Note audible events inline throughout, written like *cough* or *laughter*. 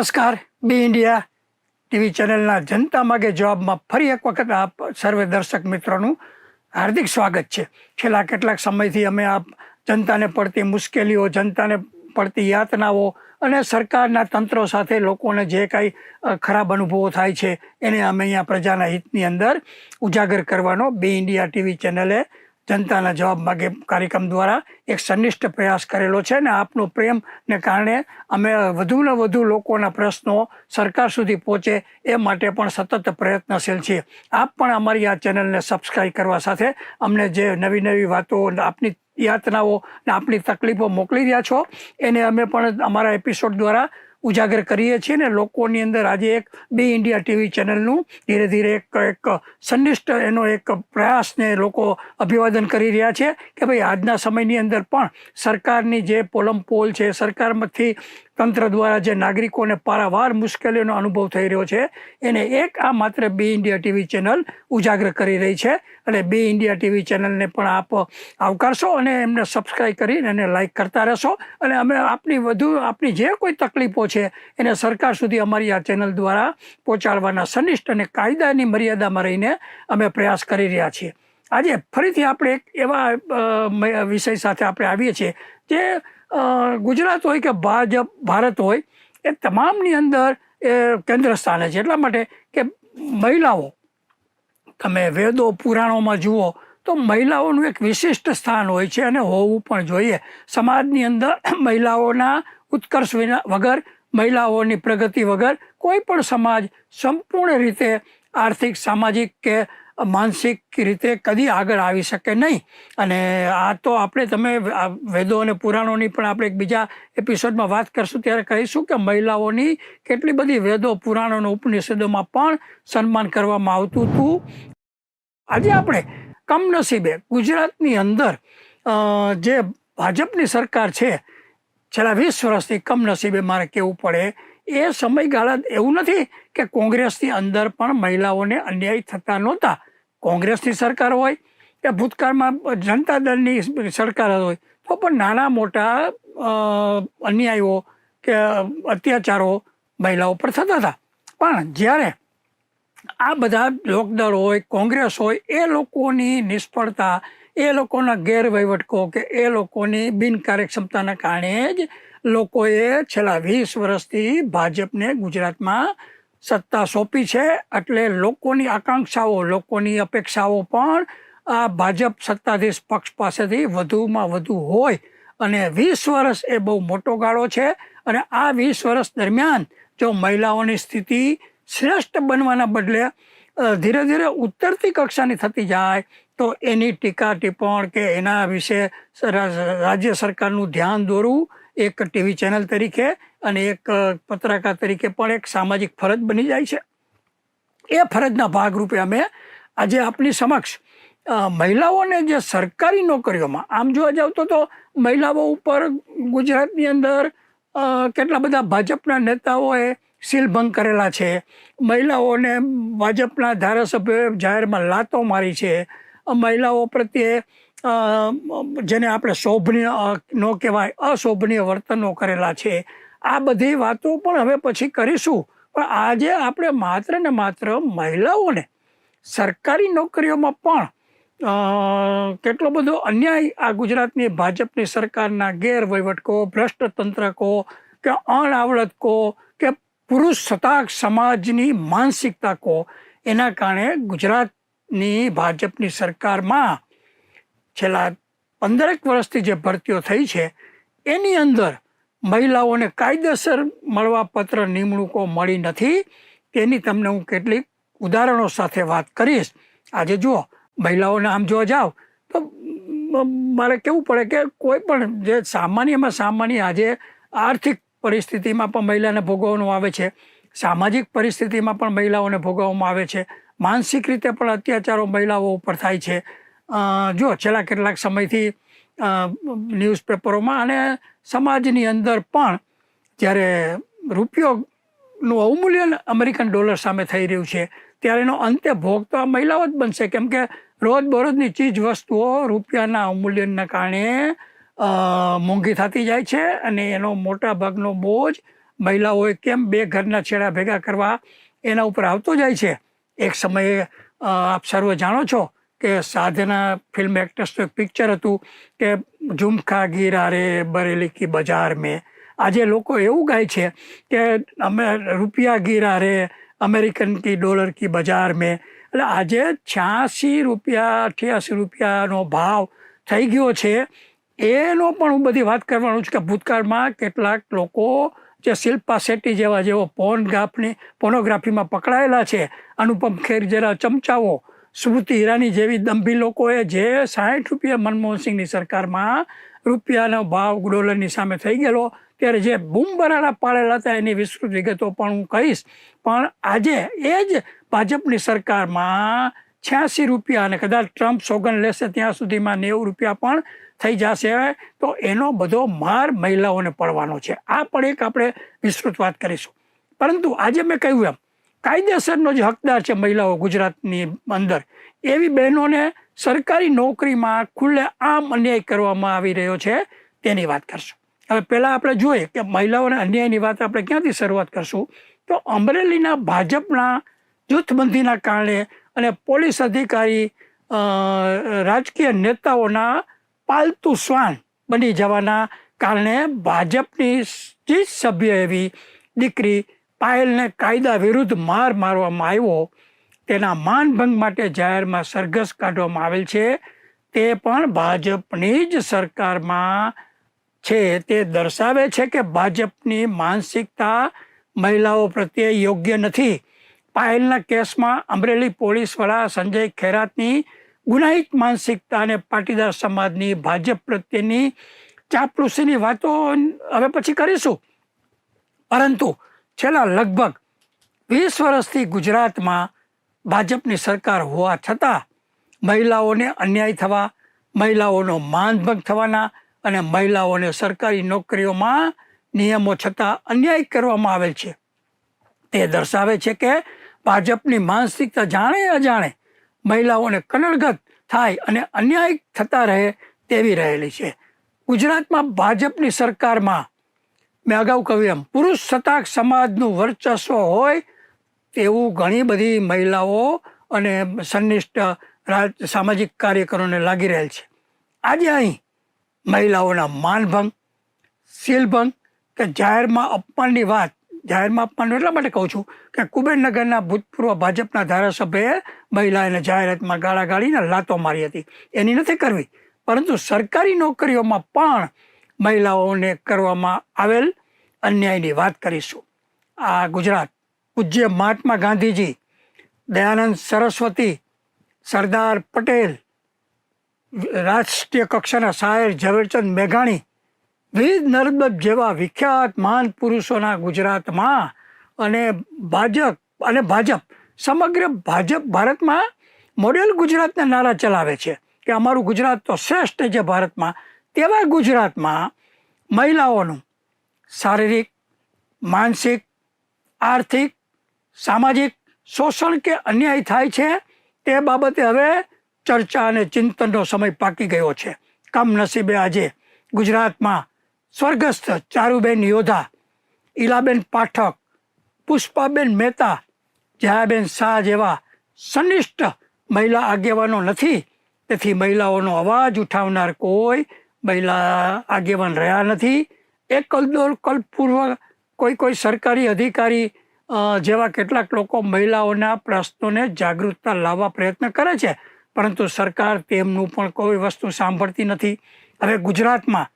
નમસ્કાર. બી India TV ચેનલના જનતા માગે જવાબમાં ફરી એક વખત આપ સર્વે દર્શક મિત્રોનું હાર્દિક સ્વાગત છે. છેલ્લા કેટલાક સમયથી અમે આપ જનતાને પડતી મુશ્કેલીઓ, જનતાને પડતી યાતનાઓ અને સરકારના તંત્રો સાથે લોકોને જે કાંઈ ખરાબ અનુભવો થાય છે, એને અમે અહીંયા પ્રજાના હિતની અંદર ઉજાગર કરવાનો બી ઇન્ડિયા ટીવી ચેનલે જનતાના જવાબ માગે કાર્યક્રમ દ્વારા એક સંનિષ્ઠ પ્રયાસ કરેલો છે અને આપનો પ્રેમને કારણે અમે વધુને વધુ લોકોના પ્રશ્નો સરકાર સુધી પહોંચે એ માટે પણ સતત પ્રયત્નશીલ છીએ. આપ પણ અમારી આ ચેનલને સબસ્ક્રાઈબ કરવા સાથે અમને જે નવી નવી વાતો આપની યાતનાઓ ને આપની તકલીફો મોકલી રહ્યા છો, એને અમે પણ અમારા એપિસોડ દ્વારા ઉજાગર કરીએ છીએ ને લોકોની અંદર આજે એક બે ઇન્ડિયા ટીવી ચેનલનું ધીરે ધીરે એક એક સંનિષ્ઠ એનો એક પ્રયાસને લોકો અભિવાદન કરી રહ્યા છે કે ભાઈ આજના સમયની અંદર પણ સરકારની જે પોલમ પોલ છે, સરકારમાંથી તંત્ર દ્વારા જે નાગરિકોને પારાવાર મુશ્કેલીઓનો અનુભવ થઈ રહ્યો છે, એને એક આ માત્ર બી ઇન્ડિયા ટીવી ચેનલ ઉજાગર કરી રહી છે. અને બી ઇન્ડિયા ટીવી ચેનલને પણ આપ આવકારશો અને એમને સબસ્ક્રાઈબ કરીને એને લાઇક કરતા રહેશો. અને અમે આપની વધુ, આપની જે કોઈ તકલીફો છે, એને સરકાર સુધી અમારી આ ચેનલ દ્વારા પહોંચાડવાના સનિષ્ઠ અને કાયદાની મર્યાદામાં રહીને અમે પ્રયાસ કરી રહ્યા છીએ. આજે ફરીથી આપણે એક એવા વિષય સાથે આપણે આવીએ છીએ જે ગુજરાત હોય કે ભાજપ, ભારત હોય, એ તમામની અંદર એ કેન્દ્ર સ્થાને છે. એટલા માટે કે મહિલાઓ, તમે વેદો, પુરાણોમાં જુઓ, તો મહિલાઓનું એક વિશિષ્ટ સ્થાન હોય છે અને હોવું પણ જોઈએ. સમાજની અંદર *coughs* મહિલાઓના ઉત્કર્ષ વિના વગર, મહિલાઓની પ્રગતિ વગર કોઈ પણ સમાજ સંપૂર્ણ રીતે આર્થિક, સામાજિક કે માનસિક રીતે કદી આગળ આવી શકે નહીં. અને આ તો આપણે તમે વેદો અને પુરાણોની પણ આપણે એક બીજા એપિસોડમાં વાત કરશું, ત્યારે કહીશું કે મહિલાઓની કેટલી બધી વેદો, પુરાણોનો ઉપનિષદોમાં પણ સન્માન કરવામાં આવતું હતું. આજે આપણે કમનસીબે ગુજરાતની અંદર જે ભાજપની સરકાર છે, છેલ્લા વીસ વર્ષથી કમનસીબે મારે કહેવું પડે, એ સમયગાળા એવું નથી કે કોંગ્રેસની અંદર પણ મહિલાઓને અન્યાય થતા નહોતા. કોંગ્રેસની સરકાર હોય કે ભૂતકાળમાં જનતા દળની સરકાર હોય, તો પણ નાના મોટા અન્યાયો કે અત્યાચારો મહિલાઓ પર થતા હતા. પણ જ્યારે આ બધા લોકદળ હોય, કોંગ્રેસ હોય, એ લોકોની નિષ્ફળતા, એ લોકોના ગેરવહીવટ કહો કે એ લોકોની બિનકાર્યક્ષમતાના કારણે જ લોકોએ છેલ્લા વીસ વર્ષથી ભાજપને ગુજરાતમાં સત્તા સોંપી છે એટલે લોકોની આકાંક્ષાઓ, લોકોની અપેક્ષાઓ પણ આ ભાજપ સત્તાધીશ પક્ષ પાસેથી વધુમાં વધુ હોય અને વીસ વર્ષ એ બહુ મોટો ગાળો છે અને આ વીસ વર્ષ દરમિયાન જો મહિલાઓની સ્થિતિ શ્રેષ્ઠ બનવાના બદલે ધીરે ધીરે ઉતરતી કક્ષાની થતી જાય, તો એની ટીકા ટિપ્પણ કે એના વિશે રાજ્ય સરકારનું ધ્યાન દોરવું એક ટીવી ચેનલ તરીકે અને એક પત્રકાર તરીકે પણ એક સામાજિક ફરજ બની જાય છે. એ ફરજના ભાગરૂપે અમે આજે આપની સમક્ષ મહિલાઓને જે સરકારી નોકરીઓમાં, આમ જોવા જાવ તો મહિલાઓ ઉપર ગુજરાતની અંદર કેટલા બધા ભાજપના નેતાઓએ સીલભંગ કરેલા છે. મહિલાઓને ભાજપના ધારાસભ્યોએ જાહેરમાં લાતો મારી છે. મહિલાઓ પ્રત્યે જેને આપણે શોભનીય ન કહેવાય, અશોભનીય વર્તનો કરેલા છે. આ બધી વાતો પણ હવે પછી કરીશું. પણ આજે આપણે માત્ર ને માત્ર મહિલાઓને સરકારી નોકરીઓમાં પણ કેટલો બધો અન્યાય આ ગુજરાતની ભાજપની સરકારના ગેરવહીવટ કહો ભ્રષ્ટતંત્ર કહો કે અણઆવડત કહો કે પુરુષ સત્તાક સમાજની માનસિકતા કહો એના કારણે ગુજરાતની ભાજપની સરકારમાં છેલ્લા પંદરેક વર્ષથી જે ભરતીઓ થઈ છે, એની અંદર મહિલાઓને કાયદેસર મળવા પત્ર નિમણૂકો મળી નથી. તેની તમને હું કેટલીક ઉદાહરણો સાથે વાત કરીશ. આજે જુઓ, મહિલાઓને આમ જોવા જાઓ તો મારે કેવું પડે કે કોઈ પણ જે સામાન્યમાં સામાન્ય આજે આર્થિક પરિસ્થિતિમાં પણ મહિલાને ભોગવવાનું આવે છે. સામાજિક પરિસ્થિતિમાં પણ મહિલાઓને ભોગવવામાં આવે છે. માનસિક રીતે પણ અત્યાચારો મહિલાઓ ઉપર થાય છે. જો છેલ્લા કેટલાક સમયથી ન્યૂઝપેપરોમાં અને સમાજની અંદર પણ જ્યારે રૂપિયોનું અવમૂલ્યન અમેરિકન ડોલર સામે થઈ રહ્યું છે, ત્યારે એનો અંતે ભોગ તો આ મહિલાઓ જ બનશે. કેમ કે રોજબરોજની ચીજ વસ્તુઓ રૂપિયાના અવમૂલ્યનના કારણે મોંઘી થતી જાય છે અને એનો મોટા ભાગનો બોજ મહિલાઓએ કેમ બે ઘરના છેડા ભેગા કરવા એના ઉપર આવતો જાય છે. એક સમયે આપ સર્વ જાણો છો કે સાધના ફિલ્મ એક્ટ્રેસનું એક પિક્ચર હતું કે ઝુમખા ગીરા રે બરેલી કી બજાર મેં. આજે લોકો એવું ગાય છે કે અમે રૂપિયા ગીરા રે, અમેરિકન કી, ડોલર કી બજાર મેં. એટલે આજે છ્યાસી રૂપિયા અઠ્યાસી રૂપિયાનો ભાવ થઈ ગયો છે. એનો પણ હું બધી વાત કરવાનું છું કે ભૂતકાળમાં કેટલાક લોકો જે શિલ્પા શેટ્ટી જેવા જેવો પોર્નગ્રાફની પોર્નોગ્રાફીમાં પકડાયેલા છે, અનુપમ ખેર જેવા ચમચાઓ સ્મૃતિ ઈરાની જેવી દંભી લોકોએ જે સાઠ રૂપિયા મનમોહનસિંહની સરકારમાં રૂપિયાનો ભાવ ડોલરની સામે થઈ ગયેલો, ત્યારે જે બૂમ બરાડા પાડેલા હતા એની વિસ્તૃત વિગતો પણ હું કહીશ. પણ આજે એ જ ભાજપની સરકારમાં છ્યાસી રૂપિયા અને કદાચ ટ્રમ્પ સોગન લેશે ત્યાં સુધીમાં નેવું રૂપિયા પણ થઈ જશે. તો એનો બધો માર મહિલાઓને પડવાનો છે. આ પણ એક આપણે વિસ્તૃત વાત કરીશું. પરંતુ આજે મેં કહ્યું એમ કાયદેસરનો જે હકદાર છે મહિલાઓ ગુજરાતની અંદર. એવી બહેનોને સરકારી નોકરીમાં ખુલ્લે આમ અન્યાય કરવામાં આવી રહ્યો છે તેની વાત કરશું. હવે પહેલાં આપણે જોઈએ કે મહિલાઓને અન્યાયની વાત આપણે ક્યાંથી શરૂઆત કરશું? તો અમરેલીના ભાજપના જૂથબંધીના કારણે અને પોલીસ અધિકારી રાજકીય નેતાઓના પાલતુ શ્વાન બની જવાના કારણે ભાજપની જ સભ્ય એવી દીકરી પાયલને કાયદા વિરુદ્ધ માર મારવામાં આવ્યો. તેના માનભંગ માટે જાહેરમાં સરઘસ કાઢવામાં આવેલ છે. તે પણ ભાજપની જ સરકારમાં છે. તે દર્શાવે છે કે ભાજપની માનસિકતા મહિલાઓ પ્રત્યે યોગ્ય નથી. પાયલના કેસમાં અમરેલી પોલીસ વડા સંજય ખેરાતની ગુનાહિત માનસિકતા અને પાટીદાર સમાજની ભાજપ પ્રત્યેની ચાપલુસીની વાતો હવે પછી કરીશું. પરંતુ છેલ્લા લગભગ વીસ વર્ષથી ગુજરાતમાં ભાજપની સરકાર હોવા છતાં મહિલાઓને અન્યાય થવા, મહિલાઓનો માનભંગ થવાના અને મહિલાઓને સરકારી નોકરીઓમાં નિયમો છતાં અન્યાય કરવામાં આવેલ છે. તે દર્શાવે છે કે ભાજપની માનસિકતા જાણે અજાણે મહિલાઓને કનડગત થાય અને અન્યાય થતા રહે તેવી રહેલી છે. ગુજરાતમાં ભાજપની સરકારમાં મેં અગાઉ કહ્યું એમ, પુરુષ સત્તાક સમાજનું વર્ચસ્વ હોય તેવું ઘણી બધી મહિલાઓ અને સંનિષ્ઠ રાજ, સામાજિક કાર્યકરોને લાગી રહેલ છે. આજે અહીં મહિલાઓના માનભંગ શીલભંગ કે જાહેરમાં અપમાનની વાત, જાહેરમાં અપમાન એટલા માટે કહું છું કે કુબેરનગરના ભૂતપૂર્વ ભાજપના ધારાસભ્યએ મહિલાઓને જાહેરાતમાં ગાળા ગાળીને લાતો મારી હતી. એની નથી કરવી, પરંતુ સરકારી નોકરીઓમાં પણ મહિલાઓને કરવામાં આવેલ અન્યાયની વાત કરીશું. આ ગુજરાત પૂજ્ય મહાત્મા ગાંધીજી, દયાનંદ સરસ્વતી, સરદાર પટેલ, રાષ્ટ્રીય કક્ષાના શાયર ઝવેરચંદ મેઘાણી, વિવિધ નર્મદ જેવા વિખ્યાત મહાન પુરુષોના ગુજરાતમાં અને ભાજપ અને ભાજપ, સમગ્ર ભાજપ ભારતમાં મોડેલ ગુજરાતના નારા ચલાવે છે કે અમારું ગુજરાત તો શ્રેષ્ઠ છે ભારતમાં. તેવા ગુજરાતમાં મહિલાઓનું શારીરિક, માનસિક, આર્થિક, સામાજિક, શોષણ કે અન્યાય થાય છે, તે બાબતે હવે ચર્ચા અને ચિંતનનો સમય પાકી ગયો છે. કમનસીબે આજે ગુજરાતમાં સ્વર્ગસ્થ ચારુબેન યોધા, ઈલાબેન પાઠક, પુષ્પાબેન મહેતા, જયાબેન શાહ જેવા સનિષ્ઠ મહિલા આગેવાનો નથી. તેથી મહિલાઓનો અવાજ ઉઠાવનાર કોઈ મહિલા આગેવાન રહ્યા નથી. કલદોર કલ્પપૂર્વ કોઈ કોઈ સરકારી અધિકારી જેવા કેટલાક લોકો મહિલાઓના પ્રશ્નોને જાગૃતતા લાવવા પ્રયત્ન કરે છે. પરંતુ સરકાર તેમનું પણ કોઈ વસ્તુ સાંભળતી નથી. હવે ગુજરાતમાં,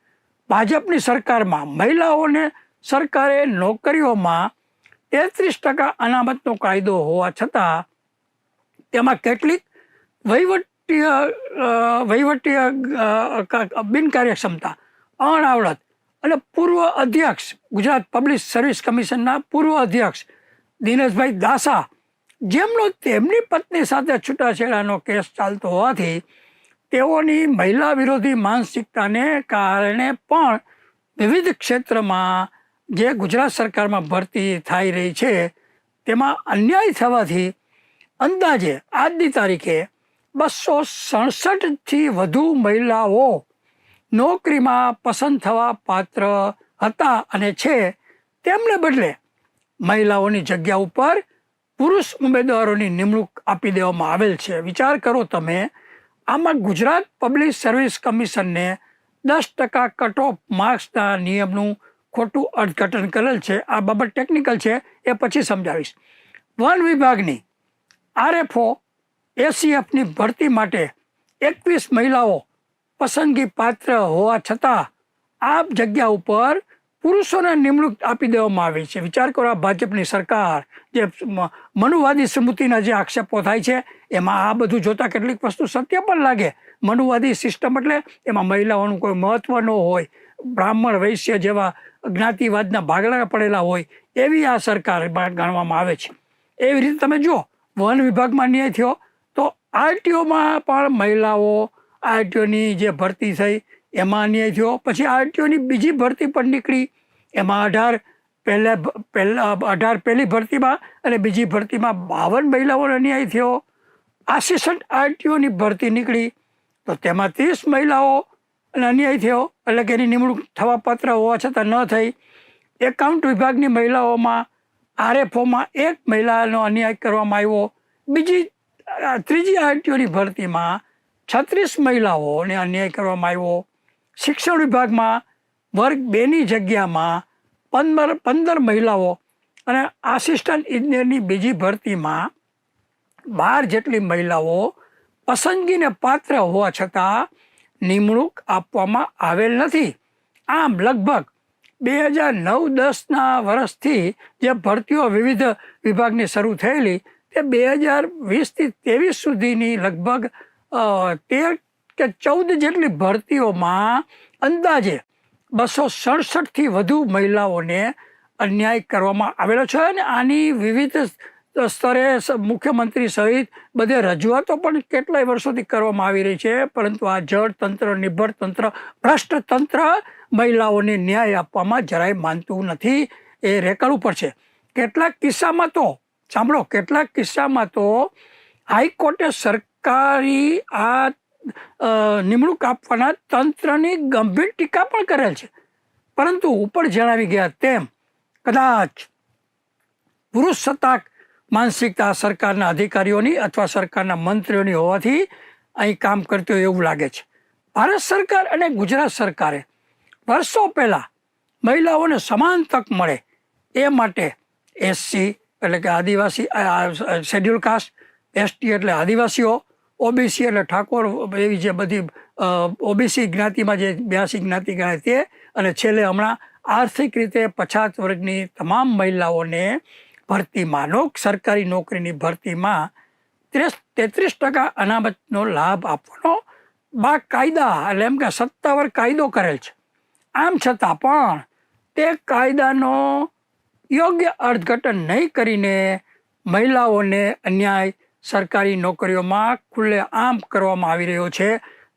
ભાજપની સરકારમાં મહિલાઓને સરકારે નોકરીઓમાં તેત્રીસ ટકા અનામતનો કાયદો હોવા છતાં તેમાં કેટલીક વહીવટીય વહીવટીય બિનકાર્યક્ષમતા અણાવડત અને પૂર્વ અધ્યક્ષ, ગુજરાત પબ્લિક સર્વિસ કમિશનના પૂર્વ અધ્યક્ષ દિનેશભાઈ દાસા, જેમનો તેમની પત્ની સાથે છૂટાછેડાનો કેસ ચાલતો હોવાથી તેઓની મહિલા વિરોધી માનસિકતાને કારણે પણ વિવિધ ક્ષેત્રમાં જે ગુજરાત સરકારમાં ભરતી થઈ રહી છે, તેમાં અન્યાય થવાથી અંદાજે આજની તારીખે બસો સડસઠથી વધુ મહિલાઓ નોકરીમાં પસંદ થવા પાત્ર હતા અને છે તેમને બદલે મહિલાઓની જગ્યા ઉપર પુરુષ ઉમેદવારોની નિમણૂક આપી દેવામાં આવેલ છે. વિચાર કરો તમે, આમાં ગુજરાત પબ્લિક સર્વિસ કમિશનને દસ ટકા કટ ઓફ માર્ક્સના નિયમનું ખોટું અર્થઘટન કરેલ છે. આ બાબત ટેકનિકલ છે, એ પછી સમજાવીશ. વન વિભાગની આરએફઓ એસીએફની ભરતી માટે એકવીસ મહિલાઓ પસંદગી પાત્ર હોવા છતાં આ જગ્યા ઉપર પુરુષોને નિમણૂક આપી દેવામાં આવી છે. વિચાર કરો ભાજપની સરકાર જે મનુવાદી સ્મૃતિના જે આક્ષેપો થાય છે, એમાં આ બધું જોતા કેટલીક વસ્તુ સત્ય પણ લાગે. મનુવાદી સિસ્ટમ એટલે એમાં મહિલાઓનું કોઈ મહત્વ ન હોય, બ્રાહ્મણ, વૈશ્ય જેવા જ્ઞાતિવાદના ભાગલા પડેલા હોય, એવી આ સરકાર ગણવામાં આવે છે. એવી રીતે તમે જુઓ, વન વિભાગમાં ન્યાય થયો, તો આરટીઓમાં પણ મહિલાઓ આરટીઓની જે ભરતી થઈ, એમાં અન્યાય થયો. પછી આરટીઓની બીજી ભરતી પણ નીકળી. એમાં અઢાર પહેલા પહેલાં, અઢાર પહેલી ભરતીમાં અને બીજી ભરતીમાં બાવન મહિલાઓનો અન્યાય થયો. આસિસ્ટન્ટ આરટીઓની ભરતી નીકળી. તો તેમાં ત્રીસ મહિલાઓ અને અન્યાય થયો. એટલે કે એની નિમણૂક થવા પાત્ર હોવા છતાં ન થઈ. એકાઉન્ટ વિભાગની મહિલાઓમાં આરએફઓમાં એક મહિલાનો અન્યાય કરવામાં આવ્યો. બીજી ત્રીજી આરટીઓની ભરતીમાં છત્રીસ મહિલાઓને અન્યાય કરવામાં આવ્યો. શિક્ષણ વિભાગમાં વર્ગ બેની જગ્યામાં પંદર પંદર મહિલાઓ અને આસિસ્ટન્ટ ઇજનેરની બીજી ભરતીમાં બાર જેટલી મહિલાઓ પસંદગીને પાત્ર હોવા છતાં નિમણૂક આપવામાં આવેલ નથી. આમ લગભગ બે હજાર નવ દસના વર્ષથી જે ભરતીઓ વિવિધ વિભાગની શરૂ થયેલી, તે બે હજાર વીસથી ત્રેવીસ સુધીની લગભગ તેર કે ચૌદ જેટલી ભરતીઓમાં અંદાજે બસો સડસઠથી વધુ મહિલાઓને અન્યાય કરવામાં આવેલો છે અને આની વિવિધ સ્તરે મુખ્યમંત્રી સહિત બધે રજૂઆતો પણ કેટલાય વર્ષોથી કરવામાં આવી રહી છે, પરંતુ આ જળ તંત્ર, નિર્ભર ભ્રષ્ટ તંત્ર મહિલાઓને ન્યાય આપવામાં જરાય માનતું નથી એ રેકર્ડ ઉપર છે. કેટલાક કિસ્સામાં તો, સાંભળો, કેટલાક કિસ્સામાં તો હાઈકોર્ટે સરકારી આ નિમણૂક આપવાના તંત્રની ગંભીર ટીકા પણ કરેલ છે. પરંતુ ઉપર જણાવી ગયા તેમ, કદાચ પુરુષ સત્તાક માનસિકતા સરકારના અધિકારીઓની અથવા સરકારના મંત્રીઓની હોવાથી અહીં કામ કરતી હોય એવું લાગે છે. ભારત સરકાર અને ગુજરાત સરકારે વર્ષો પહેલાં મહિલાઓને સમાન તક મળે એ માટે એસસી એટલે કે આદિવાસી શેડ્યુલ કાસ્ટ, એસટી એટલે આદિવાસીઓ ઓબીસી એટલે ઠાકોર એવી જે બધી ઓબીસી જ્ઞાતિમાં જે બ્યાસી જ્ઞાતિ ગણાય તે અને છેલ્લે હમણાં આર્થિક રીતે પછાત વર્ગની તમામ મહિલાઓને ભરતીમાં લોક સરકારી નોકરીની ભરતીમાં ત્રીસ, તેત્રીસ ટકા અનામતનો લાભ આપવાનો બા કાયદા, એટલે એમ કે સત્તાવાર કાયદો કરેલ છે. આમ છતાં પણ તે કાયદાનો યોગ્ય અર્થઘટન નહીં કરીને મહિલાઓને અન્યાય સરકારી નોકરીઓમાં ખુલ્લે આમ કરવામાં આવી રહ્યો છે.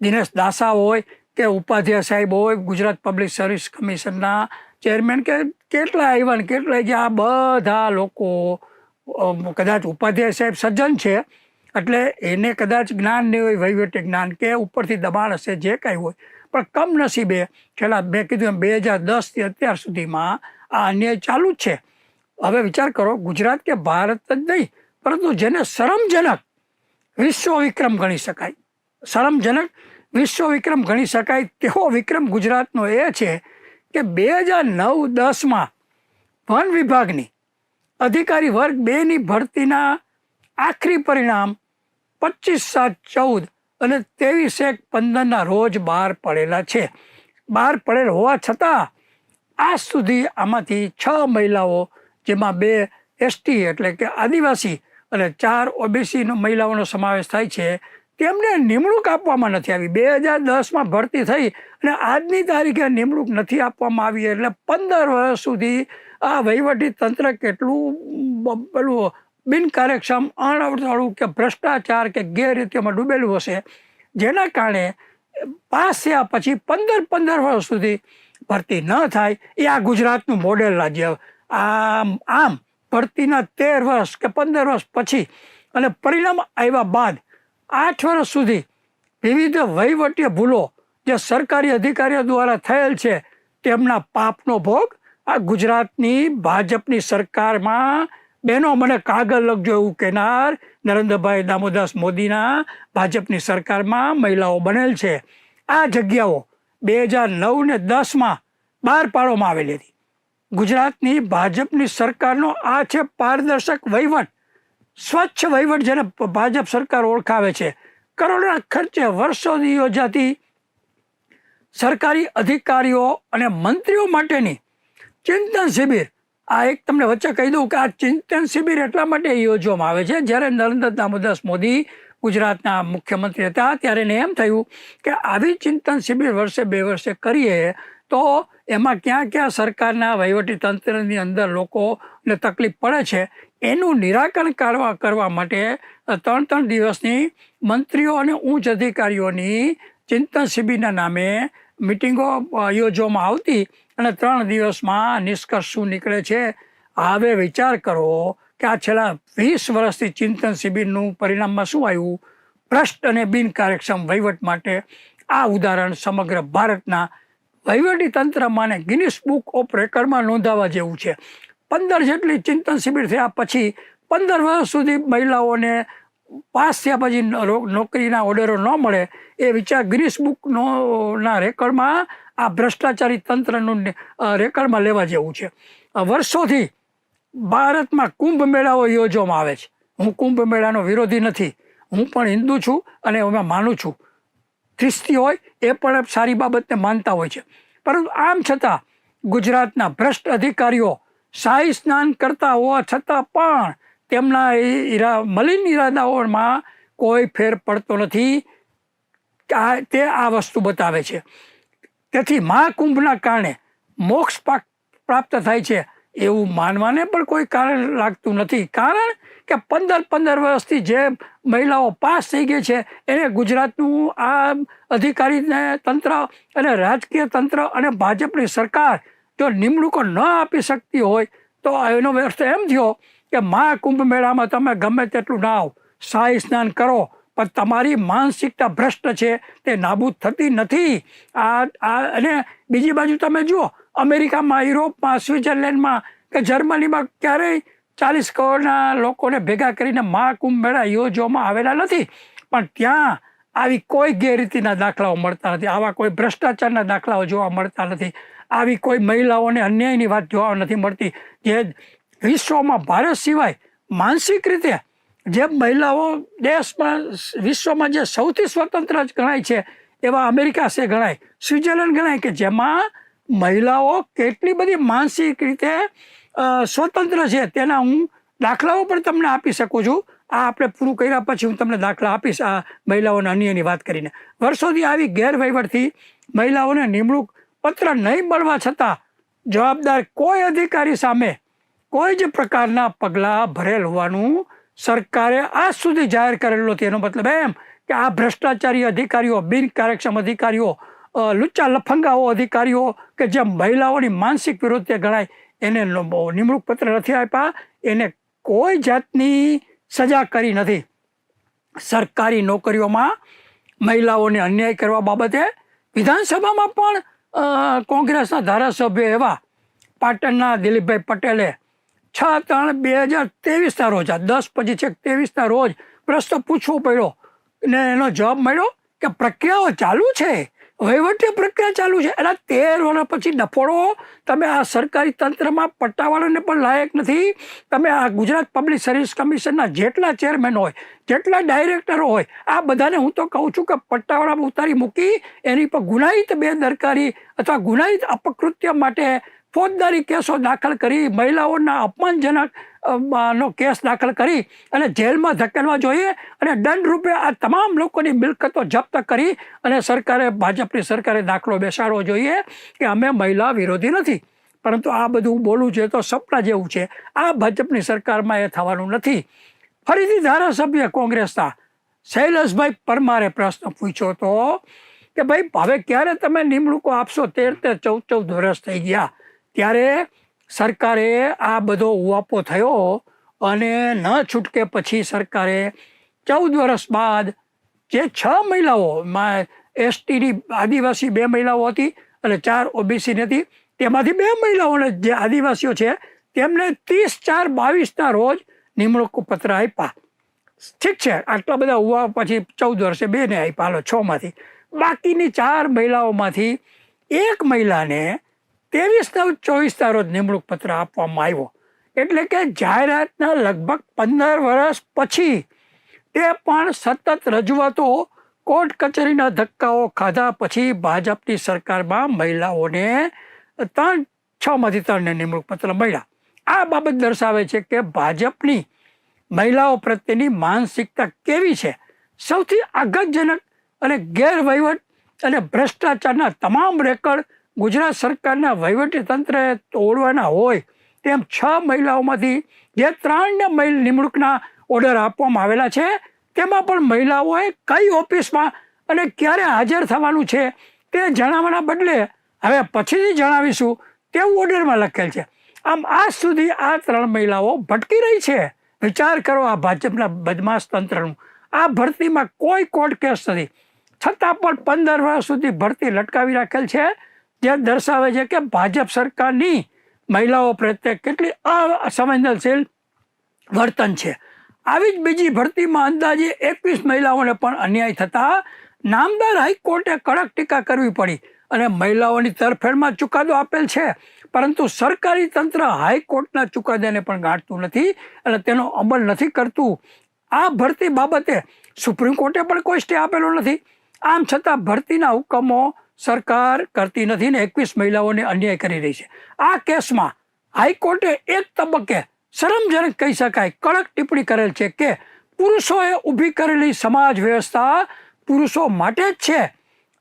દિનેશ દાસા હોય કે ઉપાધ્યાય સાહેબ હોય, ગુજરાત પબ્લિક સર્વિસ કમિશનના ચેરમેન કે કેટલા આવ્યા ને કેટલા જે આ બધા લોકો કદાચ ઉપાધ્યાય સાહેબ સજ્જન છે, એટલે એને કદાચ જ્ઞાન નહીં હોય, વહીવટી જ્ઞાન કે ઉપરથી દબાણ હશે, જે કાંઈ હોય. પણ કમનસીબે છેલ્લા મેં કીધું એમ, બે હજાર દસથી અત્યાર સુધીમાં આ અન્યાય ચાલુ જ છે. હવે વિચાર કરો, ગુજરાત કે ભારત જ નહીં પરંતુ જેને શરમજનક વિશ્વ વિક્રમ ગણી શકાય, શરમજનક વિશ્વ વિક્રમ ગણી શકાય તેવો વિક્રમ ગુજરાતનો એ છે કે બે હજાર નવ દસમાં વન વિભાગની અધિકારી વર્ગ બેની ભરતીના આખરી પરિણામ પચીસ સાત ચૌદ અને ત્રેવીસ એક પંદરના રોજ બહાર પડેલા છે. બહાર પડેલ હોવા છતાં આજ સુધી આમાંથી છ મહિલાઓ, જેમાં બે એસટી એટલે કે આદિવાસી અને ચાર ઓબીસી મહિલાઓનો સમાવેશ થાય છે, તેમને નિમણૂક આપવામાં નથી આવી. બે હજાર દસમાં ભરતી થઈ અને આજની તારીખે નિમણૂક નથી આપવામાં આવી એટલે પંદર વર્ષ સુધી આ વહીવટી તંત્ર કેટલું પેલું બિનકાર્યક્ષમ અણવટાળું કે ભ્રષ્ટાચાર કે ગેરરીતિઓમાં ડૂબેલું હશે, જેના કારણે પાસ થયા પછી પંદર પંદર વર્ષ સુધી ભરતી ન થાય, એ આ ગુજરાતનું મોડેલ રાજ્ય. આમ આમ ભરતીના તેર વર્ષ કે પંદર વર્ષ પછી અને પરિણામ આવ્યા બાદ આઠ વર્ષ સુધી વિવિધ વહીવટીય ભૂલો જે સરકારી અધિકારીઓ દ્વારા થયેલ છે, તેમના પાપનો ભોગ આ ગુજરાતની ભાજપની સરકારમાં બહેનો, મને કાગળ લખજો એવું કહેનાર નરેન્દ્રભાઈ દામોદાસ મોદીના ભાજપની સરકારમાં મહિલાઓ બનેલ છે. આ જગ્યાઓ બે હજાર નવ ને દસમાં બહાર પાડવામાં આવેલી હતી. ગુજરાતની ભાજપની સરકારનો આ છે પારદર્શક વહીવટ. સ્વચ્છ વહીવટ જેને ભાજપ સરકાર ઓળખાવે છે. કરોડના ખર્ચે વર્ષોથી યોજાતી સરકારી અધિકારીઓ અને મંત્રીઓ માટેની ચિંતન શિબિર. આ એક તમને વચ્ચે કહી દઉં કે આ ચિંતન શિબિર એટલા માટે યોજવામાં આવે છે. જ્યારે નરેન્દ્ર દામોદર મોદી ગુજરાતના મુખ્યમંત્રી હતા, ત્યારે એને એમ થયું કે આવી ચિંતન શિબિર વર્ષે બે વર્ષે કરીએ તો એમાં ક્યાં ક્યાં સરકારના વહીવટી તંત્રની અંદર લોકોને તકલીફ પડે છે, એનું નિરાકરણ કરવા કરવા માટે ત્રણ ત્રણ દિવસની મંત્રીઓ અને ઉચ્ચ અધિકારીઓની ચિંતન શિબિરના નામે મિટિંગો યોજવામાં આવતી અને ત્રણ દિવસમાં નિષ્કર્ષ શું નીકળે છે, હવે વિચાર કરો કે આ છેલ્લા વીસ વર્ષથી ચિંતન શિબિરનું પરિણામમાં શું આવ્યું? ભ્રષ્ટ અને બિનકાર્યક્ષમ વહીવટ માટે આ ઉદાહરણ સમગ્ર ભારતના વહીવટી તંત્ર માને ગિનિસ બુક ઓફ રેકર્ડમાં નોંધાવા જેવું છે. પંદર જેટલી ચિંતન શિબિર થયા પછી પંદર વર્ષ સુધી મહિલાઓને પાસ થયા પછી નોકરીના ઓર્ડરો ન મળે એ વિચાર ગિનિસ બુકનો ના રેકર્ડમાં આ ભ્રષ્ટાચારી તંત્રનું રેકર્ડમાં લેવા જેવું છે. વર્ષોથી ભારતમાં કુંભ મેળાઓ યોજવામાં આવે છે. હું કુંભ મેળાનો વિરોધી નથી. હું પણ હિન્દુ છું અને એમાં માનું છું. ખ્રિસ્તી હોય, એ પણ સારી બાબતને માનતા હોય છે. પરંતુ આમ છતાં, ગુજરાતના ભ્રષ્ટ અધિકારીઓ શાહી સ્નાન કરતા હોવા છતાં પણ તેમના ઈરા, મલિન ઈરાદાઓમાં કોઈ ફેર પડતો નથી. આ, તે આ વસ્તુ બતાવે છે. તેથી મહાકુંભના કારણે મોક્ષ પ્રાપ્ત થાય છે. એવું માનવાને પણ કોઈ કારણ લાગતું નથી. કારણ કે પંદર પંદર વર્ષથી જે મહિલાઓ પાસ થઈ ગઈ છે, એને ગુજરાતનું આ અધિકારીને તંત્ર અને રાજકીય તંત્ર અને ભાજપની સરકાર જો નિમણૂકો ન આપી શકતી હોય, તો એનો અર્થ એમ થયો કે મહાકુંભ મેળામાં તમે ગમે તેટલું નાવ, શાહી સ્નાન કરો, પણ તમારી માનસિકતા ભ્રષ્ટ છે, તે નાબૂદ થતી નથી. આ આ, અને બીજી બાજુ તમે જુઓ અમેરિકામાં, યુરોપમાં, સ્વિટ્ઝરલેન્ડમાં કે જર્મનીમાં ક્યારેય ચાલીસ કરોડના લોકોને ભેગા કરીને મહાકુંભ મેળા યોજવામાં આવેલા નથી. પણ ત્યાં આવી કોઈ ગેરરીતિના દાખલાઓ મળતા નથી. આવા કોઈ ભ્રષ્ટાચારના દાખલાઓ જોવા મળતા નથી. આવી કોઈ મહિલાઓને અન્યાયની વાત જોવા નથી મળતી. જે વિશ્વમાં ભારત સિવાય માનસિક રીતે જે મહિલાઓ દેશમાં, વિશ્વમાં જે સૌથી સ્વતંત્ર જ ગણાય છે, એવા અમેરિકા છે ગણાય, સ્વિટ્ઝરલેન્ડ ગણાય કે જેમાં મહિલાઓ કેટલી બધી માનસિક રીતે સ્વતંત્ર છે તેના હું દાખલાઓ પણ તમને આપી શકું છું. આ આપણે પૂરું કર્યા પછી હું તમને દાખલા આપીશ આ મહિલાઓના અન્યની વાત કરીને. વર્ષોથી આવી ગેરવહીવટથી મહિલાઓને નિમણૂક પત્ર નહીં મળવા છતાં જવાબદાર કોઈ અધિકારી સામે કોઈ જ પ્રકારના પગલાં ભરેલ હોવાનું સરકારે આજ સુધી જાહેર કરેલું તેનો મતલબ એમ કે આ ભ્રષ્ટાચારી અધિકારીઓ બિનકાર્યક્ષમ અધિકારીઓ લુચ્ચા લફંગાઓ અધિકારીઓ કે જે મહિલાઓની માનસિક વિરોધી ગણાય, એને નિમણૂક પત્ર નથી આપ્યા. એને કોઈ જાતની સજા કરી નથી. સરકારી નોકરીઓમાં મહિલાઓને અન્યાય કરવા બાબતે વિધાનસભામાં પણ કોંગ્રેસના ધારાસભ્ય એવા પાટણના દિલીપભાઈ પટેલે છ ત્રણ બે હજાર ત્રેવીસના રોજ, આ દસ પછી છેક ત્રેવીસના રોજ પ્રશ્ન પૂછવો પડ્યો ને એનો જવાબ મળ્યો કે પ્રક્રિયાઓ ચાલુ છે. વહીવટી પ્રક્રિયા ચાલુ છે. એટલે તેર વર્ષ પછી ડફોડો. તમે આ સરકારી તંત્રમાં પટ્ટાવાળાને પણ લાયક નથી. તમે આ ગુજરાત પબ્લિક સર્વિસ કમિશનના જેટલા ચેરમેન હોય, જેટલા ડાયરેક્ટરો હોય, આ બધાને હું તો કહું છું કે પટ્ટાવાળામાં ઉતારી મૂકી, એની પર ગુનાહિત બેદરકારી અથવા ગુનાહિત અપકૃત્ય માટે ફોજદારી કેસો દાખલ કરી, મહિલાઓના અપમાનજનક નો કેસ દાખલ કરી અને જેલમાં ધકેલવા જોઈએ અને દંડ રૂપે આ તમામ લોકોની મિલકતો જપ્ત કરી અને સરકારે, ભાજપની સરકારે દાખલો બેસાડવો જોઈએ કે અમે મહિલા વિરોધી નથી. પરંતુ આ બધું બોલવું છે તો સપના જેવું છે. આ ભાજપની સરકારમાં એ થવાનું નથી. ફરીથી ધારાસભ્ય કોંગ્રેસના શૈલેષભાઈ પરમારે પ્રશ્ન પૂછ્યો હતો કે ભાઈ, હવે ક્યારે તમે નિમણૂકો આપશો? તેર તેર ચૌદ ચૌદ વર્ષ થઈ ગયા. ત્યારે સરકારે આ બધો ઉવાપો થયો અને ન છૂટકે પછી સરકારે ચૌદ વર્ષ બાદ જે છ મહિલાઓ એસટીની આદિવાસી બે મહિલાઓ હતી અને ચાર ઓબીસી હતી, તેમાંથી બે મહિલાઓને જે આદિવાસીઓ છે, તેમને ત્રીસ ચાર બાવીસના રોજ નિમણૂક પત્ર આપ્યા. ઠીક છે, આટલા બધા હોવા પછી ચૌદ વર્ષે બેને આપ્યા, હાલો છમાંથી બાકીની ચાર મહિલાઓમાંથી એક મહિલાને ત્રેવીસ નવ ચોવીસના રોજ નિમણૂક પત્ર આપવામાં આવ્યો. એટલે કે જાહેરાતના લગભગ પંદર વર્ષ પછી તે પણ સતત રજૂઆતો કોર્ટ કચેરીના ધક્કાઓ ખાધા પછી ભાજપની સરકારમાં મહિલાઓને ત્રણ છ માંથી ત્રણને નિમણૂક પત્ર મળ્યા. આ બાબત દર્શાવે છે કે ભાજપની મહિલાઓ પ્રત્યેની માનસિકતા કેવી છે? સૌથી આઘાતજનક અને ગેરવહીવટ અને ભ્રષ્ટાચારના તમામ રેકર્ડ ગુજરાત સરકારના વહીવટી તંત્રએ તોડવાના હોય તેમ છ મહિલાઓમાંથી જે ત્રણને મહિલ નિમણૂકના ઓર્ડર આપવામાં આવેલા છે, તેમાં પણ મહિલાઓએ કઈ ઓફિસમાં અને ક્યારે હાજર થવાનું છે તે જણાવવાના બદલે હવે પછીથી જણાવીશું તેવું ઓર્ડરમાં લખેલ છે. આમ આજ સુધી આ ત્રણ મહિલાઓ ભટકી રહી છે. વિચાર કરો આ ભાજપના બદમાશ તંત્રનું. આ ભરતીમાં કોઈ કોર્ટ કેસ નથી. છતાં પણ પંદર વર્ષ સુધી ભરતી લટકાવી રાખેલ છે. જે દર્શાવે છે કે ભાજપ સરકારની મહિલાઓ પ્રત્યે કેટલી અસંવેદનશીલ વર્તન છે. આવી જ બીજી ભરતીમાં અંદાજે એકવીસ મહિલાઓને પણ અન્યાય થતા નામદાર હાઈકોર્ટે કડક ટીકા કરવી પડી અને મહિલાઓની તરફેણમાં ચુકાદો આપેલ છે. પરંતુ સરકારી તંત્ર હાઈકોર્ટના ચુકાદાને પણ ગાંઠતું નથી અને તેનો અમલ નથી કરતું. આ ભરતી બાબતે સુપ્રીમ કોર્ટે પણ કોઈ સ્ટે આપેલો નથી. આમ છતાં ભરતીના હુકમો સરકાર કરતી નથી ને એકવીસ મહિલાઓને અન્યાય કરી રહી છે. આ કેસમાં હાઈકોર્ટે એક તબક્કે શરમજનક કહી શકાય, કડક ટિપ્પણી કરેલ છે કે પુરુષોએ ઊભી કરેલી સમાજ વ્યવસ્થા પુરુષો માટે જ છે.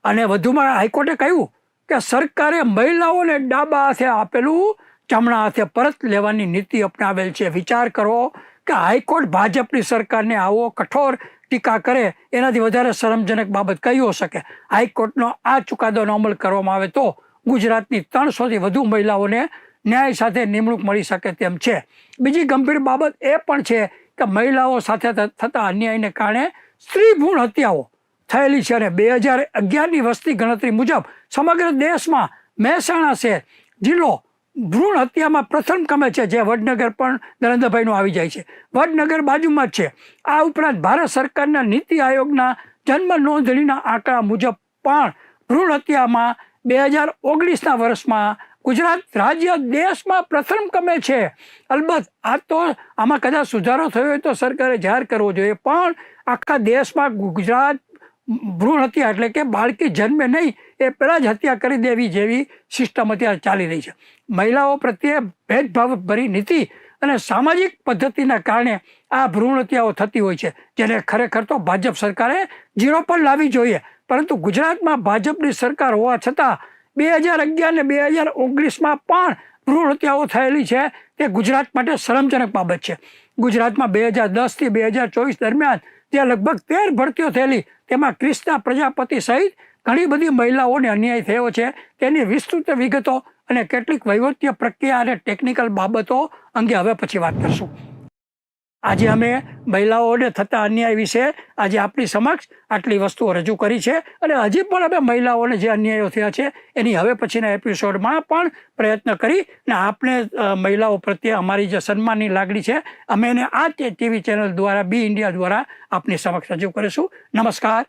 અને વધુમાં હાઈકોર્ટે કહ્યું કે સરકારે મહિલાઓને ડાબા હાથે આપેલું જમણા હાથે પરત લેવાની નીતિ અપનાવેલ છે. વિચાર કરો કે હાઈકોર્ટ ભાજપની સરકારને આવો કઠોર ટીકા કરે, એનાથી વધારે શરમજનક બાબત કઈ હોઈ શકે? હાઈકોર્ટનો આ ચુકાદોનો અમલ કરવામાં આવે તો ગુજરાતની ત્રણસોથી વધુ મહિલાઓને ન્યાય સાથે નિમણૂક મળી શકે તેમ છે. બીજી ગંભીર બાબત એ પણ છે કે મહિલાઓ સાથે થતા અન્યાયને કારણે સ્ત્રી ભૂણ હત્યાઓ થયેલી છે અને બે હજાર અગિયારની વસ્તી ગણતરી મુજબ સમગ્ર દેશમાં મહેસાણા શહેર જિલ્લો ભ્રૂણ હત્યામાં પ્રથમ ક્રમે છે, જે વડનગર પણ નરેન્દ્રભાઈનું આવી જાય છે. વડનગર બાજુમાં જ છે. આ ઉપરાંત ભારત સરકારના નીતિ આયોગના જન્મ નોંધણીના આંકડા મુજબ પણ ભ્રૂણ હત્યામાં બે હજાર ઓગણીસના વર્ષમાં ગુજરાત રાજ્ય દેશમાં પ્રથમ ક્રમે છે. અલબત્ત આ તો આમાં કદાચ સુધારો થયો હોય તો સરકારે જાહેર કરવો જોઈએ, પણ આખા દેશમાં ગુજરાત ભ્રૂણ હત્યા એટલે કે બાળકી જન્મે નહીં, એ પહેલાં જ હત્યા કરી દેવી જેવી સિસ્ટમ અત્યારે ચાલી રહી છે. મહિલાઓ પ્રત્યે ભેદભાવ ભરી નીતિ અને સામાજિક પદ્ધતિના કારણે આ ભ્રૂણ હત્યાઓ થતી હોય છે, જેને ખરેખર તો ભાજપ સરકારે ઝીરો પર લાવવી જોઈએ. પરંતુ ગુજરાતમાં ભાજપની સરકાર હોવા છતાં બે હજાર અગિયાર ને બે હજાર ઓગણીસમાં પણ ભ્રૂણ હત્યાઓ થયેલી છે, તે ગુજરાત માટે શરમજનક બાબત છે. ગુજરાતમાં બે હજાર દસથી બે હજાર ચોવીસ દરમિયાન ત્યાં લગભગ તેર ભરતીઓ થયેલી તેમાં ક્રિષ્ના પ્રજાપતિ સહિત ઘણી બધી મહિલાઓને અન્યાય થયો છે. તેની વિસ્તૃત વિગતો અને કેટલીક વહીવટીય પ્રક્રિયા અને ટેકનિકલ બાબતો અંગે હવે પછી વાત કરશું. આજે અમે મહિલાઓને થતા અન્યાય વિશે આજે આપણી સમક્ષ આટલી વસ્તુઓ રજૂ કરી છે અને હજી પણ અમે મહિલાઓને જે અન્યાયો થયા છે એની હવે પછીના એપિસોડમાં પણ પ્રયત્ન કરી ને આપણે મહિલાઓ પ્રત્યે અમારી જે સન્માનની લાગણી છે, અમે એને આ ટીવી ચેનલ દ્વારા, બી ઇન્ડિયા દ્વારા આપની સમક્ષ રજૂ કરીશું. નમસ્કાર.